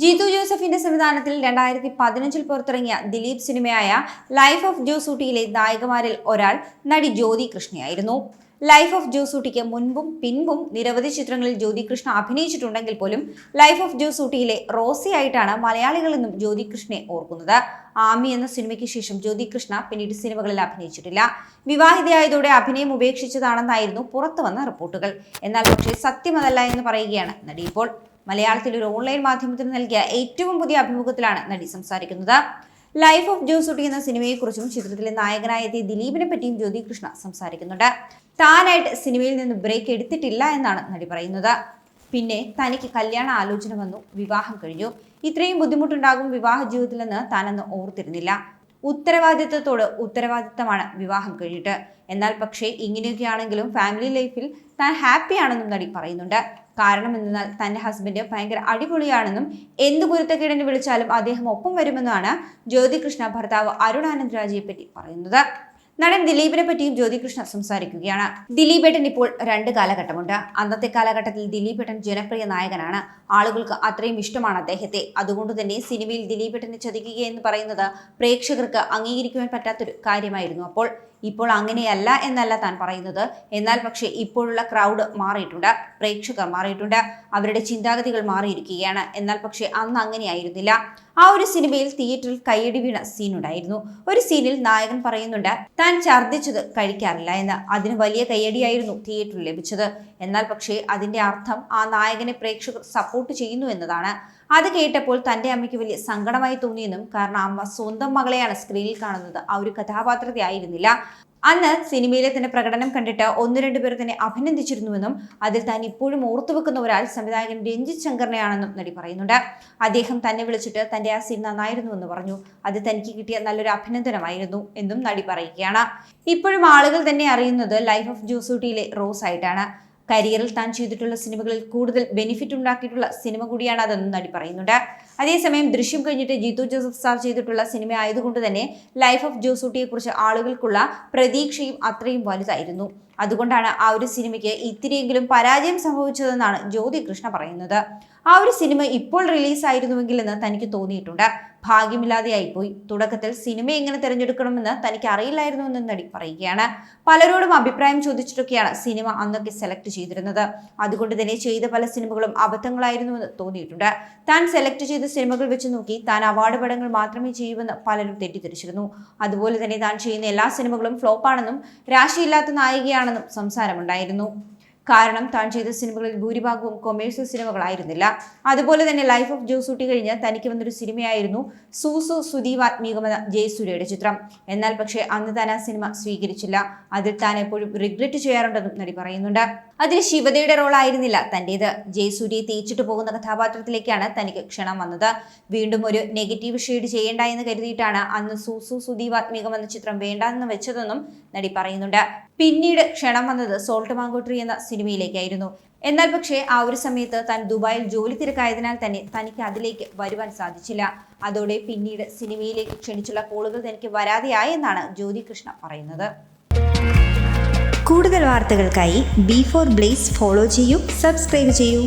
ജീതു ജോസഫിന്റെ സംവിധാനത്തിൽ രണ്ടായിരത്തി പതിനഞ്ചിൽ പുറത്തിറങ്ങിയ ദിലീപ് സിനിമയായ ലൈഫ് ഓഫ് ജോസൂട്ടിയിലെ നായകമാരിൽ ഒരാൾ നടി ജ്യോതി കൃഷ്ണയായിരുന്നു. ലൈഫ് ഓഫ് ജോസൂട്ടിക്ക് മുൻപും പിൻപും നിരവധി ചിത്രങ്ങളിൽ ജ്യോതി കൃഷ്ണ അഭിനയിച്ചിട്ടുണ്ടെങ്കിൽ പോലും ലൈഫ് ഓഫ് ജോസൂട്ടിയിലെ റോസി ആയിട്ടാണ് മലയാളികൾ എന്നും ജ്യോതി കൃഷ്ണയെ ഓർക്കുന്നത്. ആമി എന്ന സിനിമയ്ക്ക് ശേഷം ജ്യോതി കൃഷ്ണ പിന്നീട് സിനിമകളിൽ അഭിനയിച്ചിട്ടില്ല. വിവാഹിതയായതോടെ അഭിനയം ഉപേക്ഷിച്ചതാണെന്നായിരുന്നു പുറത്തുവന്ന റിപ്പോർട്ടുകൾ. എന്നാൽ പക്ഷേ സത്യമതല്ല എന്ന് പറയുകയാണ് നടി ഇപ്പോൾ. മലയാളത്തിൽ ഒരു ഓൺലൈൻ മാധ്യമത്തിന് നൽകിയ ഏറ്റവും പുതിയ അഭിമുഖത്തിലാണ് നടി സംസാരിക്കുന്നത്. ലൈഫ് ഓഫ് ജോസൂട്ടി എന്ന സിനിമയെക്കുറിച്ചും ചിത്രത്തിലെ നായകനായ എത്തിയ ദിലീപിനെ പറ്റിയും ജ്യോതി കൃഷ്ണ സംസാരിക്കുന്നുണ്ട്. താനായിട്ട് സിനിമയിൽ നിന്ന് ബ്രേക്ക് എടുത്തിട്ടില്ല എന്നാണ് നടി പറയുന്നത്. പിന്നെ തനിക്ക് കല്യാണ ആലോചന വന്നു വിവാഹം കഴിഞ്ഞു. ഇത്രയും ബുദ്ധിമുട്ടുണ്ടാകും വിവാഹ ജീവിതത്തിലെന്ന് താനെന്ന് ഓർത്തിരുന്നില്ല. ഉത്തരവാദിത്വത്തോട് ഉത്തരവാദിത്തമാണ് വിവാഹം കഴിഞ്ഞിട്ട്. എന്നാൽ പക്ഷേ ഇങ്ങനെയൊക്കെയാണെങ്കിലും ഫാമിലി ലൈഫിൽ താൻ ഹാപ്പിയാണെന്നും നടി പറയുന്നുണ്ട്. കാരണം എന്തെന്നാൽ തന്റെ ഹസ്ബൻഡ് ഭയങ്കര അടിപൊളിയാണെന്നും എന്ത് കുരുത്തക്കേടിന് വിളിച്ചാലും അദ്ദേഹം ഒപ്പം വരുമെന്നാണ് ജ്യോതികൃഷ്ണ ഭർത്താവ് അരുണാനന്ദ് രാജയെ പറ്റി പറയുന്നത്. നടൻ ദിലീപിനെ പറ്റിയും ജ്യോതികൃഷ്ണ സംസാരിക്കുകയാണ്. ദിലീപേട്ടൻ ഇപ്പോൾ രണ്ട് കാലഘട്ടമുണ്ട്. അന്നത്തെ കാലഘട്ടത്തിൽ ദിലീപേട്ടൻ ജനപ്രിയ നായകനാണ്. ആളുകൾക്ക് അത്രയും ഇഷ്ടമാണ് അദ്ദേഹത്തെ. അതുകൊണ്ട് തന്നെ സിനിമയിൽ ദിലീപേട്ടനെ ചതിക്കുക എന്ന് പറയുന്നത് പ്രേക്ഷകർക്ക് അംഗീകരിക്കുവാൻ പറ്റാത്തൊരു കാര്യമായിരുന്നു അപ്പോൾ. ഇപ്പോൾ അങ്ങനെയല്ല എന്നല്ല താൻ പറയുന്നത്. എന്നാൽ പക്ഷേ ഇപ്പോഴുള്ള ക്രൗഡ് മാറിയിട്ടുണ്ട്. പ്രേക്ഷകർ മാറിയിട്ടുണ്ട്. അവരുടെ ചിന്താഗതികൾ മാറിയിരിക്കുകയാണ്. എന്നാൽ പക്ഷേ അന്ന് അങ്ങനെയായിരുന്നില്ല. ആ ഒരു സിനിമയിൽ തിയേറ്ററിൽ കൈയടി വീണ സീനുണ്ടായിരുന്നു ഒരു സീനിൽ നായകൻ പറയുന്നുണ്ട് താൻ ഛർദ്ദിച്ചത് കഴിക്കാറില്ല എന്ന്. അതിന് വലിയ കൈയടിയായിരുന്നു തിയേറ്ററിൽ ലഭിച്ചത്. എന്നാൽ പക്ഷേ അതിന്റെ അർത്ഥം ആ നായകനെ പ്രേക്ഷകർ സപ്പോർട്ട് ചെയ്യുന്നു എന്നതാണ്. അത് കേട്ടപ്പോൾ തന്റെ അമ്മയ്ക്ക് വലിയ സങ്കടമായി തോന്നിയെന്നും കാരണം അമ്മ സ്വന്തം മകളെയാണ് സ്ക്രീനിൽ കാണുന്നത്. ആ ഒരു കഥാപാത്രത്തെ ആയിരുന്നില്ല അന്ന് സിനിമയിലെ തന്നെ പ്രകടനം കണ്ടിട്ട് ഒന്ന് രണ്ട് പേർ തന്നെ അഭിനന്ദിച്ചിരുന്നുവെന്നും അതിൽ താൻ ഇപ്പോഴും ഓർത്തു വെക്കുന്ന ഒരാൾ സംവിധായകൻ രഞ്ജിത് ശങ്കറിനെയാണെന്നും നടി പറയുന്നുണ്ട്. അദ്ദേഹം തന്നെ വിളിച്ചിട്ട് തന്റെ ആ സീൻ നന്നായിരുന്നുവെന്ന് പറഞ്ഞു. അത് തനിക്ക് കിട്ടിയ നല്ലൊരു അഭിനന്ദനമായിരുന്നു എന്നും നടി പറയുകയാണ്. ഇപ്പോഴും ആളുകൾ തന്നെ അറിയുന്നത് ലൈഫ് ഓഫ് ജോസൂട്ടിയിലെ റോസ് ആയിട്ടാണ് കരിയറിൽ താൻ ചെയ്തിട്ടുള്ള സിനിമകളിൽ കൂടുതൽ ബെനിഫിറ്റ് ഉണ്ടാക്കിയിട്ടുള്ള സിനിമ കൂടിയാണ് അതെന്ന് നടി പറയുന്നുണ്ട്. അതേസമയം ദൃശ്യം കഴിഞ്ഞിട്ട് ജീതു ജോസഫ് സാർ ചെയ്തിട്ടുള്ള സിനിമ ആയതുകൊണ്ട് തന്നെ ലൈഫ് ഓഫ് ജോസൂട്ടിയെ കുറിച്ച് ആളുകൾക്കുള്ള പ്രതീക്ഷയും അത്രയും വലുതായിരുന്നു. അതുകൊണ്ടാണ് ആ ഒരു സിനിമയ്ക്ക് ഇത്തിരിയെങ്കിലും പരാജയം സംഭവിച്ചതെന്നാണ് ജ്യോതി കൃഷ്ണ പറയുന്നത്. ആ ഒരു സിനിമ ഇപ്പോൾ റിലീസായിരുന്നുവെങ്കിൽ എന്ന് തനിക്ക് തോന്നിയിട്ടുണ്ട്. ഭാഗ്യമില്ലാതെയായിപ്പോയി തുടക്കത്തിൽ സിനിമ എങ്ങനെ തിരഞ്ഞെടുക്കണമെന്ന് തനിക്ക് അറിയില്ലായിരുന്നു എന്ന് നടി പറയുകയാണ്. പലരോടും അഭിപ്രായം ചോദിച്ചിട്ടൊക്കെയാണ് സിനിമ അന്നൊക്കെ സെലക്ട് ചെയ്തിരുന്നത്. അതുകൊണ്ട് തന്നെ ചെയ്ത പല സിനിമകളും അബദ്ധങ്ങളായിരുന്നുവെന്ന് തോന്നിയിട്ടുണ്ട്. താൻ സെലക്ട് ചെയ്ത സിനിമകൾ വെച്ച് നോക്കി താൻ അവാർഡ് പടങ്ങൾ മാത്രമേ ചെയ്യൂവെന്ന് പലരും തെറ്റിദ്ധരിച്ചിരുന്നു. അതുപോലെ തന്നെ താൻ ചെയ്യുന്ന എല്ലാ സിനിമകളും ഫ്ലോപ്പാണെന്നും രാശിയില്ലാത്ത നായികയാണെന്നും സംസാരമുണ്ടായിരുന്നു. കാരണം താൻ ചെയ്ത സിനിമകളിൽ ഭൂരിഭാഗവും കൊമേഴ്സ്യൽ സിനിമകളായിരുന്നില്ല. അതുപോലെ തന്നെ ലൈഫ് ഓഫ് ജോസൂട്ടി കഴിഞ്ഞ് തനിക്ക് വന്നൊരു സിനിമയായിരുന്നു സൂസു സുദീപാത്മീകമെന്ന ജയസൂര്യയുടെ ചിത്രം. എന്നാൽ പക്ഷേ അന്ന് താൻ ആ സിനിമ സ്വീകരിച്ചില്ല. അതിൽ താൻ എപ്പോഴും റിഗ്രറ്റ് ചെയ്യാറുണ്ടെന്നും നടി പറയുന്നുണ്ട്. അതിൽ ശിവതയുടെ റോൾ ആയിരുന്നില്ല തന്റേത്. ജയസൂര്യയെ തേച്ചിട്ട് പോകുന്ന കഥാപാത്രത്തിലേക്കാണ് തനിക്ക് ക്ഷണം വന്നത്. വീണ്ടും ഒരു നെഗറ്റീവ് ഷെയ്ഡ് ചെയ്യേണ്ട എന്ന് കരുതിയിട്ടാണ് അന്ന് സൂസു സുദീപാത്മീകം എന്ന ചിത്രം വേണ്ടെന്ന് വെച്ചതെന്നും നടി പറയുന്നുണ്ട്. പിന്നീട് ക്ഷണം വന്നത് സോൾട്ട് മാങ്കോട്രി എന്ന സിനിമയിലേക്കായിരുന്നു. എന്നാൽ പക്ഷേ ആ ഒരു സമയത്ത് താൻ ദുബായിൽ ജോലി തിരക്കായതിനാൽ തന്നെ തനിക്ക് അതിലേക്ക് വരുവാൻ സാധിച്ചില്ല. അതോടെ പിന്നീട് സിനിമയിലേക്ക് ക്ഷണിച്ചുള്ള കോളുകൾ തനിക്ക് വരാതെയായെന്നാണ് ജ്യോതി കൃഷ്ണ പറയുന്നത്. കൂടുതൽ വാർത്തകൾക്കായി ബി ഫോർ ബ്ലേസ് ഫോളോ ചെയ്യൂ സബ്സ്ക്രൈബ് ചെയ്യൂ.